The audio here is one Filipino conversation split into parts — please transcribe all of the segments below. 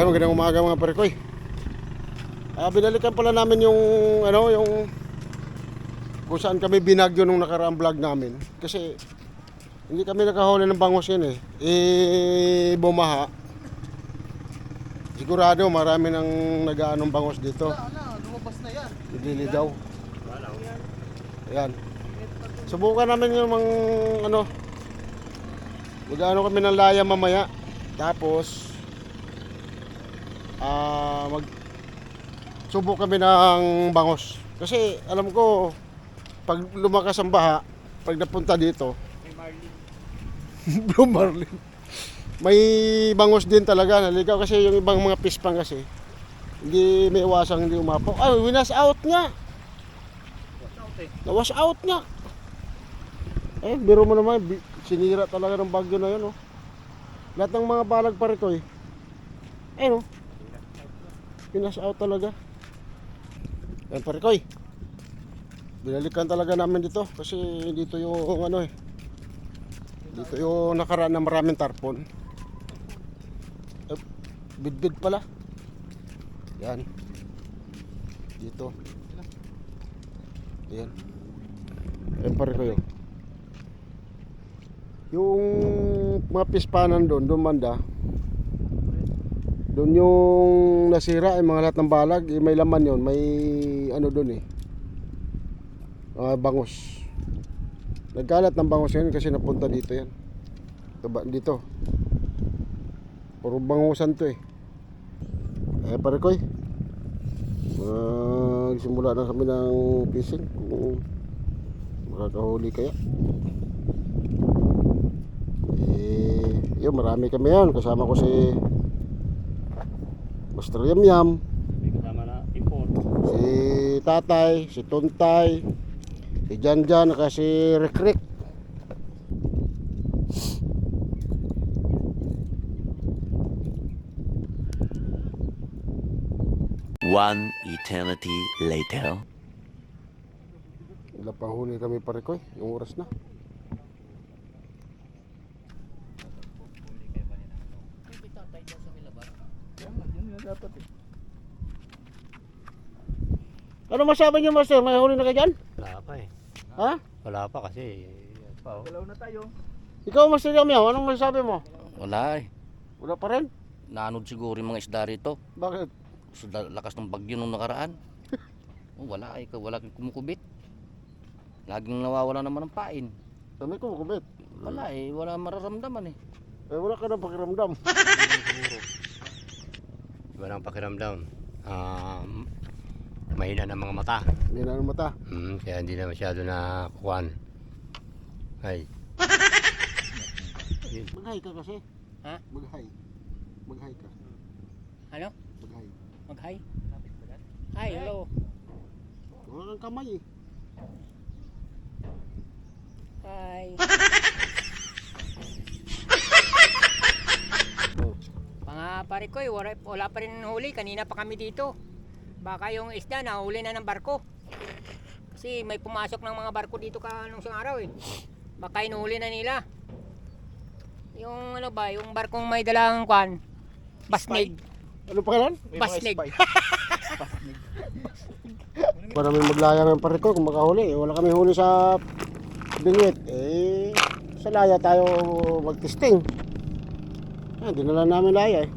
Ayun, magandang umaga mga parikoy. Ah, binalikan pala namin yung ano, yung kung saan kami binagyo nung nakaraang vlog namin. Kasi hindi kami nakahuli ng bangos yun eh. Eh, bumaha. Sigurado marami nang nag-aanong bangos dito. Wala, lumabas na yan. Nililigaw. Ayan. Subukan namin yung mga ano. Mag-ano kami ng laya mamaya. Tapos ah mag subok kami ng bangos. Kasi alam ko pag lumakas ang baha, pag napunta dito, May Marlin. Blue Marlin. May bangos din talaga naligaw kasi yung ibang mga pispang kasi hindi may iwasang hindi umapaw. Ay, winas out nga. Na-wash out nga. Eh, biro mo naman, sinira talaga ng bagyo na yun, oh. Lahat ng mga balag pare ko, eh. Ayun, oh. Pinas out talaga. Yan pare ko, eh. Binalikan talaga namin dito kasi dito yung ano eh. Dito yung nakaraan na maraming tarpon. Eh, bidbid pala. Yan. Dito. Yan. Yan pare ko yun. Yung mga pispanan doon, doon banda. Doon yung nasira, yung mga lahat ng balag, eh, may laman yon may ano doon eh. Mga bangus. Nagkalat ng bangus yun kasi napunta dito yan. Diba, dito. Puro bangusan to eh. Eh pare ko eh. Magsimula na kami ng fishing kung makakahuli kaya. Eh, yun marami kami yan. Kasama ko si Master Yam Yam, kasama na import. si Tatay, si Tuntay, si Janjan, at si Rick Rick. One eternity later. Ilang pahuli kami pare ko eh. Yung oras na. Yun yung dapat eh. Ano masabi niyo Master? May huli na kayo dyan? Wala pa eh. Ha? Wala pa kasi. Pa, oh. Dalaw na tayo. Ikaw Master Yam Yam, anong masabi mo? Wala eh. Wala pa rin? Naanod siguro yung mga isda rito. Bakit? Sa da- lakas ng bagyo nung nakaraan. Oh, wala eh. Wala kang kumukubit. Laging nawawala naman ng pain. Sabi ko, kumit. Wala eh. Wala mararamdaman eh. Eh, wala ka na pakiramdam. Iba na ang pakiramdam. Um, mahina ng mga mata. Hindi na ang mata. Hmm, kaya hindi na masyado na kuwan. Ay. Maghay ka kasi. Ha? Maghay. Maghay ka. Ano? Maghay. Mag-hi. Hi, hello. Wala kang kamay eh. Hi. Mga pare ko, eh, wala, wala pa rin huli. Kanina pa kami dito. Baka yung isda nahuli na ng barko. Kasi may pumasok ng mga barko dito ka nung isang araw eh. Baka inuhuli na nila. Yung ano ba, yung barkong may dalang kwan. Basnig. Ano pa kalan? Basnig. Para may maglaya ng pare ko kung makahuli. Eh, Wala kami huli sa bingwit. Eh, sa laya tayo magtesting. Ah, dinala namin laya eh.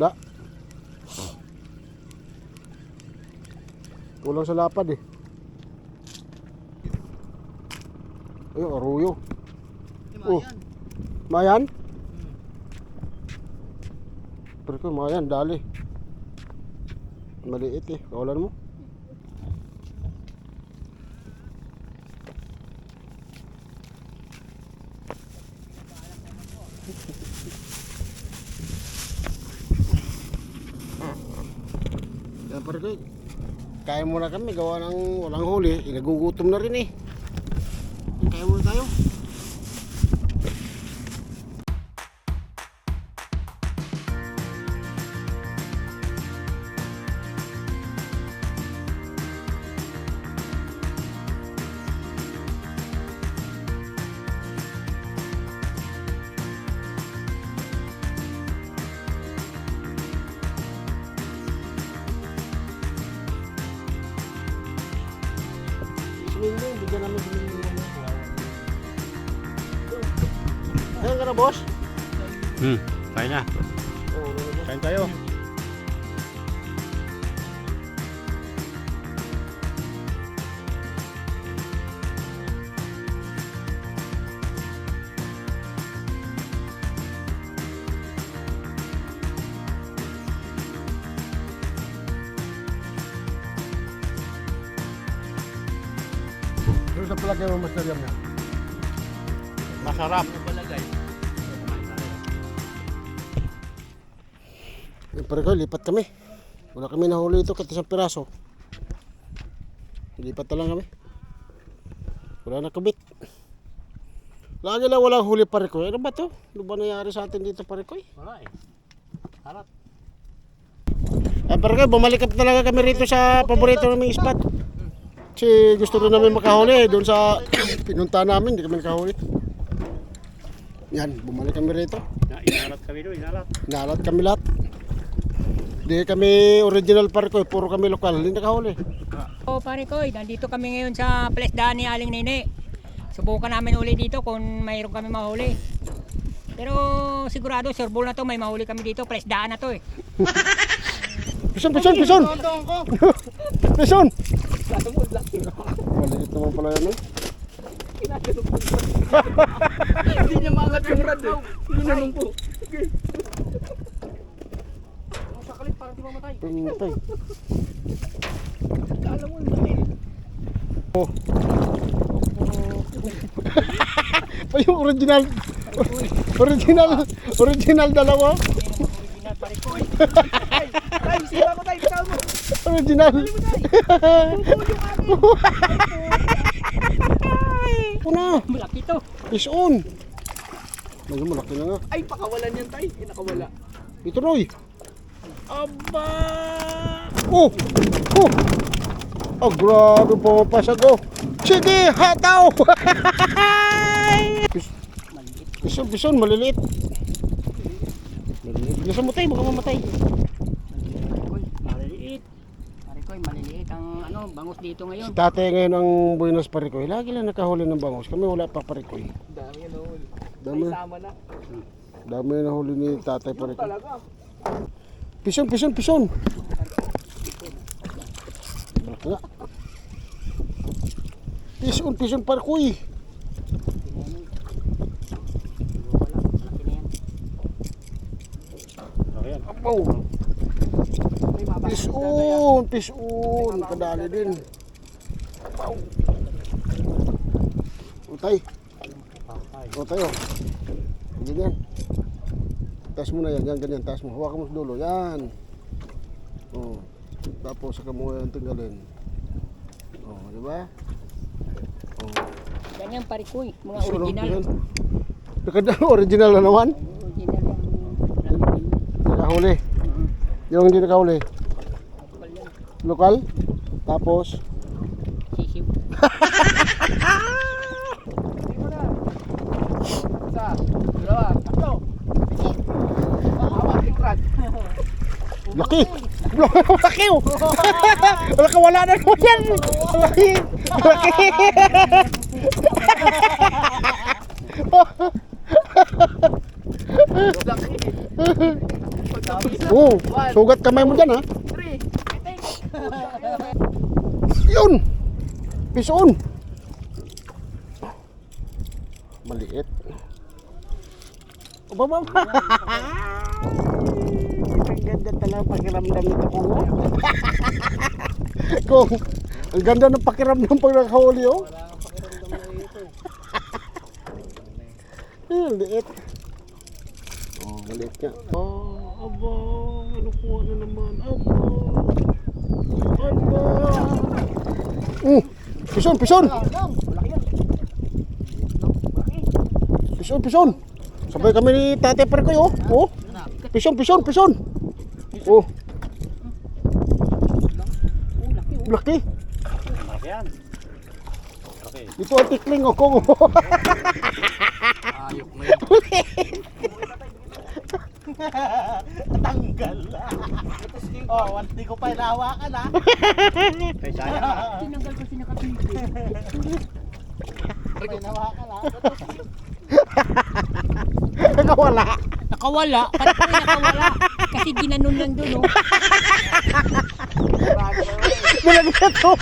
Da. Kulang sa lapad eh. Ay, aruyo. Oh. Mayan? Pero ko, mayan, dali. Maliit eh. Kawalan mo. Yan ko. Kaya muna kami gawa ng walang huli. Nagugutom na rin eh. Kaya muna tayo. Hmm, kaya na. Oo, oh, boss. Kain tayo. Doon sa palagay mo Master Yam niya. Masarap. Eh, pare ko, lipat kami. Wala kami nahuli ito kahit isang piraso. Lipat na lang kami. Wala na kabit. Lagi lang walang huli pare ko. Ano ba to? Ano ba nangyari sa atin dito pare ko? Wala eh. Harap. Ay pare ko, bumalik up talaga kami rito sa paborito naming spot. Kasi gusto rin namin makahuli doon sa pinunta namin, hindi kami nakahuli. Yan, bumalik kami rito. Na, inalat kami doon, inalat. Nalat kami lahat. Hindi kami original pare ko, puro kami lokal, hindi nakahuli. O pare ko, nandito kami ngayon sa Plesdaan ni Aling Nene. Subukan namin uli dito kung mayroon kami mahuli. Pero sigurado surbol na to, may mahuli kami dito, Plesdaan na to eh. Pison, pison, pison! pison! Maliit naman pala yan eh. Hindi niya maangat yung rad eh. Ginanong po. Di mamatay. Pintay. Alam mo, laki. Oh. Pa yung original. Original. Original dalawa. Tay, sira ko tayo, bitaw mo. Original. Puna. Malaki to. Is on. Medyo malaki na nga. Ay, pakawalan yan tay. Eh, nakawala. Ito Roy. Aba. Oh. Oh. Oh, grabe pumapasag oh. Sige, hataw. Bison, bison, maliliit. Maliliit. Bilisan mo tayo, baka mamatay. Maliliit. Pare ko, maliliit ang ano, bangus dito Si ngayon. tatay ngayon ang Buenos Parikoy. Lagi lang nakahuli ng bangus. Kami wala pa Parikoy. Dami yan nahuli. Dami, na. dami na huli ni tatay Parikoy. Talaga. Pison, pison, pison. Pison, pison. Apaw. May mabasa. Pison, pison. Kadali din. Apaw. Utay. Utay oh. Ganyan. Taas mo na yan, yan ganyan, taas mo. Hawakan mo sa dulo, yan. Oh. Tapos saka mo yan tanggalin. Oh, di ba? Oh. Ganyan pare ko, eh, mga oh, original. yan. Nakada, original na naman. Original yung Nakahuli. Yung hindi nakahuli. Lokal. Tapos, sisiw. Isa, dalawa, tatlo. Awa, tikran. Laki! laki oh! Wala ka, wala na naman yan! Laki! Laki! Laki. oh, sugat kamay mo dyan ha. Yun! Pison! Maliit. Baba ba? Ang ganda talaga pakiramdam nito kung ang ganda ng pakiramdam pag nakahuli oh. Ang liit. Oh, maliit nga. Oh, aba, ano kuha na naman? Aba. Aba. Mm, pison, pison. Pison, pison. Sabay kami ni Tate Perkoy oh. Oh. Pison, pison, pison. Oh. Laki. Malaki yan. Okay. Ito ang tikling oh, kung Ayok na yun. Tanggal. oh, hindi ko pa inahawakan ha. Ay, sayang ah. Tinanggal ko sinakapiti. Hindi ko inahawakan ha. Nakawala. Nakawala. Parang ko nakawala. Kasi ginanon lang doon, oh. Nilagyan to.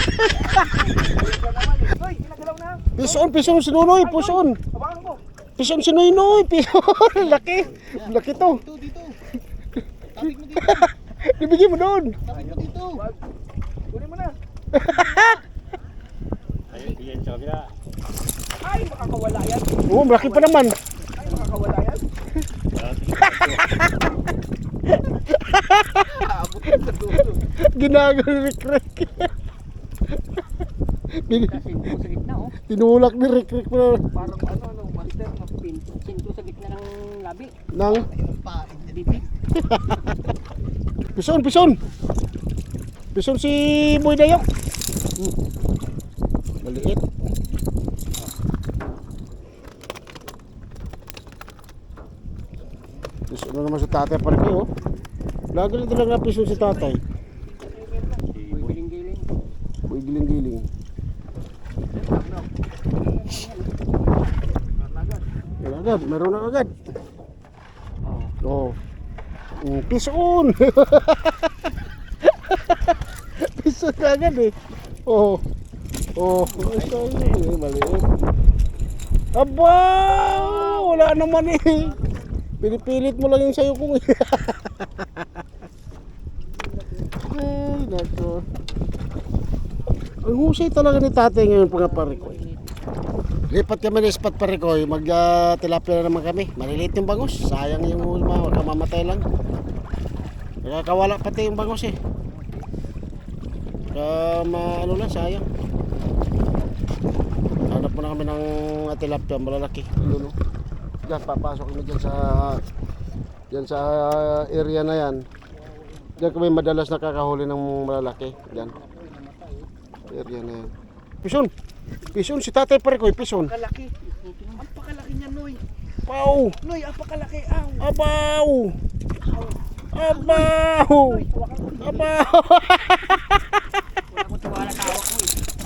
Pison, pison si Nunoy, pison. Pison si Nunoy, pison. Laki. Laki to. Dito, dito. Ibigay mo doon. Tapos mo dito. Kunin mo na. Ayun, yan sa kabila. Ay, makakawala yan. Oo, malaki pa naman. Ay, makakawala yan. Aabot yan sa dulo. Ginagawa ni Rick Kasi sa gitna, oh. Tinulak ni Rick Rick pa Parang ano, ano, master no. Pin- Sinto sa gitna ng labi. ng Bibig. pison, pison. Pison si Boy Dayok. Hmm. Maliit. Pison na naman si tatay pa rin oh. Lagi na talaga na pison si tatay. Giling-giling. Boy giling-giling. Yan agad, meron na agad. Oh. Mm, pison! pison na agad eh. Oh. Oh, ay sayang eh, maliit. Aba! Wala naman eh. Pinipilit mo lang yung sayo kong eh. Ay, nako. Ang husay talaga ni tatay ngayon mga parikoy. Lipat kami ng spot parikoy, mag uh, tilapia na naman kami. Maliliit yung bangus, sayang yung huli mo, kamamatay lang. Nakakawala pati yung bangus eh. Kaya ma, ano lang, sayang. Hanap mo na kami ng tilapia, malalaki. Lulo. Diyan, papasok kami dyan sa dyan sa area na yan. Diyan kami madalas nakakahuli ng malalaki. Diyan. Area na yan. Pison! Pison, si tatay pare ko, pison. Kalaki. Ang pakalaki niya, Noy. Pau! Noy, ang pakalaki. Aw. Abaw! Abaw! Abaw! Wala ko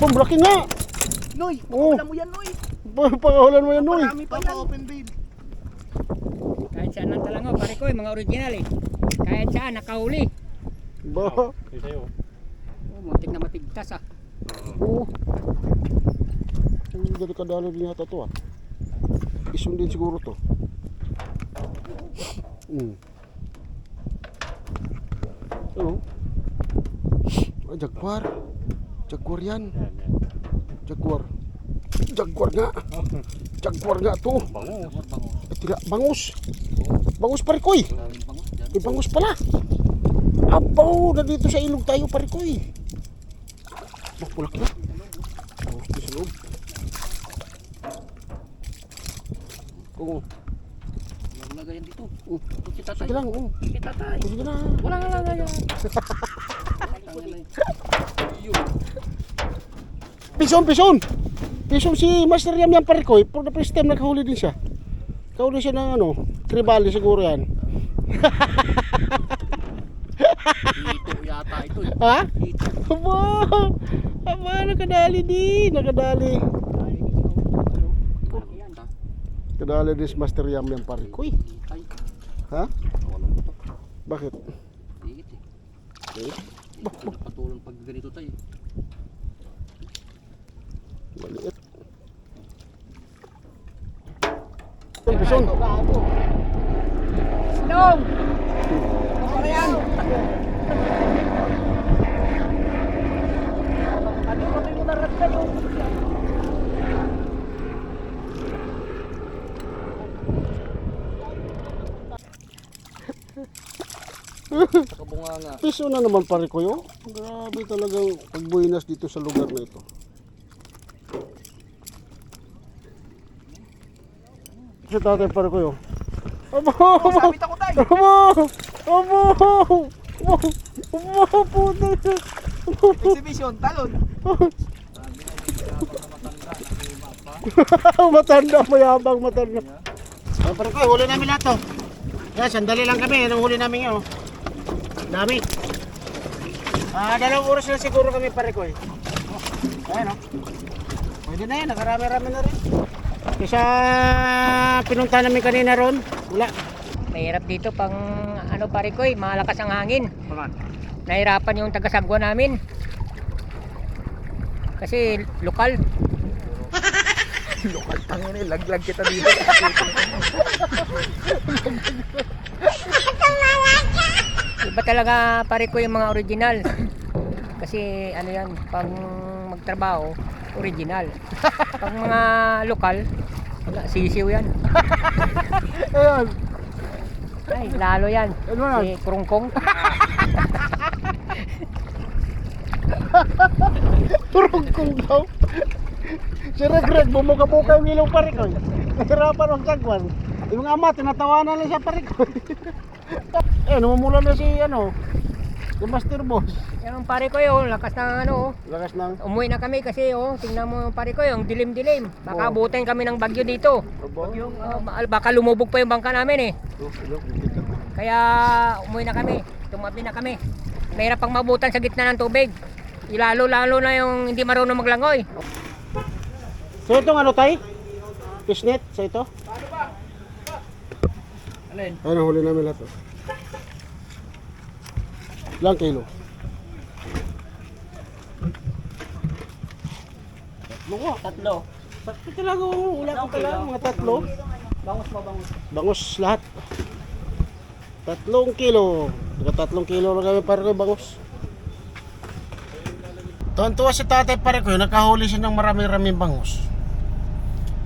eh. Laki nga! Noy, wala mo yan, Noy. Pakahulan mo yan, Noy. Marami pa yan. open babe. Kahit saan ang talangaw, pare ko, eh, mga original eh. Kahit saan, nakahuli. Ba? Oh, muntik na matigtas ah. Oo. Ang delikadalo din yata to ah. Isun din siguro to. Hmm. Ano? Ah, Jaguar. Jaguar yan. Jaguar. Jaguar nga. Jaguar nga to. Bango. Eh, tila, bangus. Bangus parikoy. Eh, bangus pala. Abaw, nandito sa ilog tayo parikoy. Makulak na. Oo, Wala ganyan dito. oh, Si tatay. sige lang. Oh, Si tatay. sige na. Wala nga lang ganyan. Pison, pison! Pison si Master Yam yan parikoy. For the first time nakahuli din siya. Kahuli siya ng ano, tribali siguro yan. Dito yata ito. eh. Ha? Aba! Aba, nakadali di. Nakadali. Si Master Yam yan parikoy. Ay, Ha? Bakit? Liit eh. Ko patulong pag ganito tayo. Maliit. Pison, pison. Long! Kabunganga. Piso na naman pare ko yun. Grabe talagang pagbuinas dito sa lugar na ito. Si tatay pare ko yun. Abo! Abo! Abo! Abo! Abo! Abo! Puta! Exhibition, talon. matanda, mayabang matanda. Oh, pare ko, huli namin lahat to. Yan, sandali lang kami. Anong huli namin yun? Dami. Ah, dalawang oras na siguro kami pare ko eh. Oh, ayan oh. Pwede na yan, nakarami-rami na rin. Kaysa pinunta namin kanina ron, wala. Mahirap dito pang ano pare ko eh, malakas ang hangin. Nahirapan yung taga-sagwa namin. Kasi lokal. Lokal tangin eh, laglag kita dito. Iba talaga pare ko yung mga original. Kasi ano yan, pag magtrabaho, original. Pag mga lokal, wala, sisiw yan. Ayan. Ay, lalo yan. Ano yan? Si Krungkong. Turog kong daw. Si Regreg, bumuka-buka yung ilong pare ko. Nahirapan ang sagwan. Yung ama, tinatawanan lang siya pare ko. eh, namumula na si ano, si Master Boss. Yung pare ko yun, lakas ng ano, oh. Lakas ng umuwi na kami kasi oh, tingnan mo yung pare ko yung dilim-dilim. Baka Oo. abutin kami ng bagyo dito. Yung, Oh, ba- baka lumubog pa yung bangka namin eh. Kaya umuwi na kami, tumabi na kami. Mahirap pang mabutan sa gitna ng tubig. Lalo-lalo na yung hindi marunong maglangoy. So itong ano tay? Fishnet sa ito? Alin? Ano huli namin lahat. oh. Ilang kilo? Mga tatlo. Tatlo talaga oh. wala ko talaga mga tatlo. Bangus mo, bangus. Bangus lahat. Tatlong kilo. Taga tatlong kilo lang kami pare ko bangus. Tuwan-tuwa si tatay pare ko, nakahuli siya ng marami-raming bangus.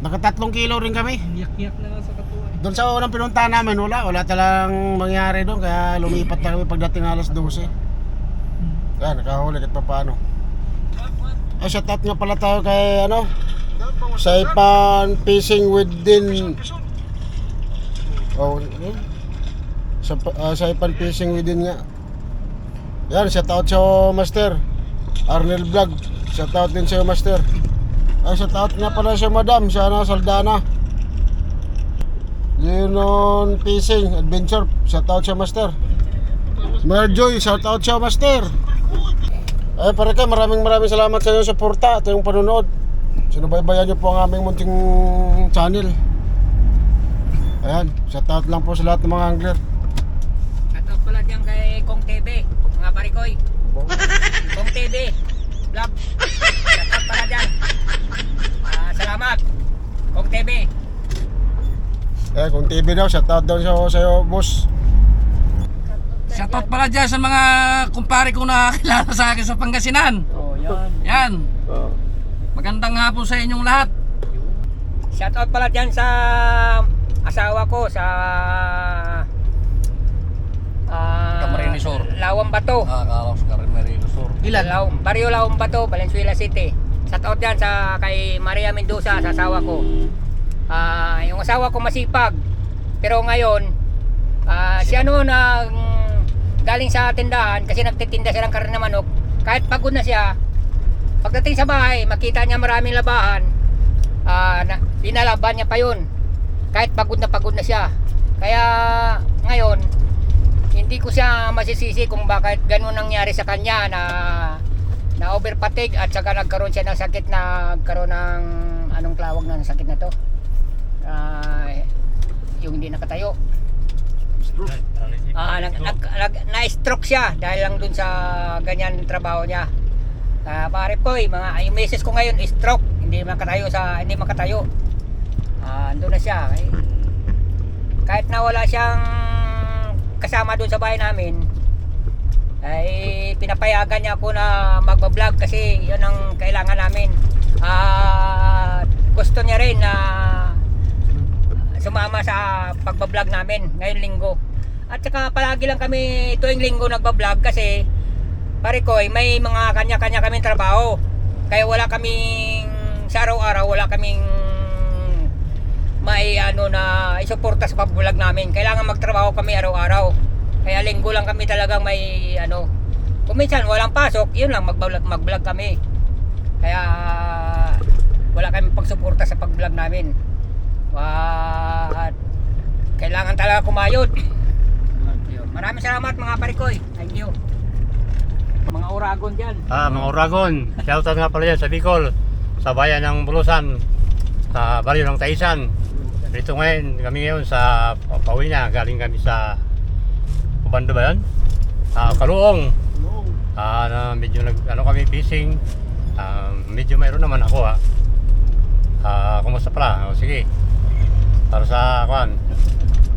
Nakatatlong kilo rin kami. Yak-yak na lang sa katuwa. Doon sa unang pinunta namin, wala. Wala talagang mangyari doon. Kaya lumipat na kami pagdating alas 12. Kaya nakahuli kahit pa paano. Ay, shout out nga pala tayo kay ano, Saipan Fishing Within Oh, ano? Sa uh, Saipan Fishing Within nga. Yan, shout out sa Master. Arnel Vlog. Shout out din sa Master. Ay, shout out nga pala sa Madam, sa ano, Saldana. Leonon Fishing Adventure. Shout out sa Master. Merjoy, shout out sa Master. Ay, pare maraming maraming salamat sa inyo sa suporta at yung panonood. Sinubaybayan niyo po ang aming munting channel. Ayan, shout out lang po sa lahat ng mga angler. Shoutout pala dyan kay Kong TV, mga parikoy. Kong TV, vlog. Shoutout pala dyan. Ah, salamat, Kong TV. Eh, kung TV daw, shout out daw sa sa'yo, boss. Shoutout pala dyan sa mga kumpare kong nakakilala sa akin sa Pangasinan. Oh, yan. Yan. Magandang hapon sa inyong lahat. Shoutout pala dyan sa asawa ko sa ah, Camarines Sur. Lawang Bato. Rin Marino Sur. Ilan? Law, Barrio Lawang Bato, Valenzuela City. Shoutout dyan sa kay Maria Mendoza, sa asawa ko. Ah, yung asawa ko masipag. Pero ngayon, ah, siya noon ang galing sa tindahan kasi nagtitinda siya ng karne ng manok. Kahit pagod na siya, pagdating sa bahay, makita niya maraming labahan, ah, na, dinalaban niya pa yun. Kahit pagod na pagod na siya. Kaya ngayon, hindi ko siya masisisi kung bakit ganun nangyari sa kanya na na overfatigue at saka nagkaroon siya ng sakit na nagkaroon ng anong tawag ng sakit na to Ah, yung hindi nakatayo. Ah, nag, nag, nag, na-stroke siya dahil lang dun sa ganyan trabaho niya. Ah, pare ko eh, mga yung misis ko ngayon stroke. Hindi makatayo sa hindi makatayo. Ah andun na siya eh, kahit na wala siyang kasama doon sa bahay namin ay pinapayagan niya ako na magbablog kasi yun ang kailangan namin. At gusto niya rin na sumama sa pagbablog namin ngayong linggo. At saka palagi lang kami tuwing linggo nagbablog kasi pare ko may mga kanya-kanya kaming trabaho. Kaya wala kaming sa araw-araw wala kaming may ano na isuporta sa pag-vlog namin. Kailangan magtrabaho kami araw-araw. Kaya linggo lang kami talagang may ano. Kung minsan walang pasok, yun lang mag-vlog, mag-vlog kami. Kaya wala kami pagsuporta sa pag-vlog namin. At kailangan talaga kumayod. Maraming salamat mga parikoy. Thank you. Mga uragon dyan. Ah, mga Oragon, shoutout nga pala yan sa Bicol, sa bayan ng Bulusan, sa baryo ng Taisan. Dito ngayon, kami ngayon sa pauwi na, galing kami sa Kubando ba yan? Ah, Kaluong. Ah, na medyo nag, ano kami fishing. Ah, medyo mayroon naman ako ha. Ah, kumusta pala? O, sige. Para sa kwan,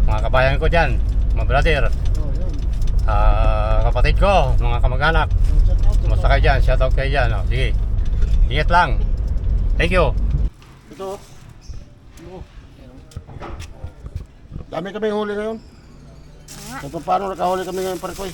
mga kabayan ko diyan, mga brother, Oh, yun. ah, kapatid ko, mga kamag-anak. Shout out, shout Kumusta out. kayo dyan? Shoutout kayo dyan. O, sige. Ingat lang. Thank you. Ito. Oh. Dami kaming huli ngayon. Ito paano nakahuli kami ngayon, Parikoy?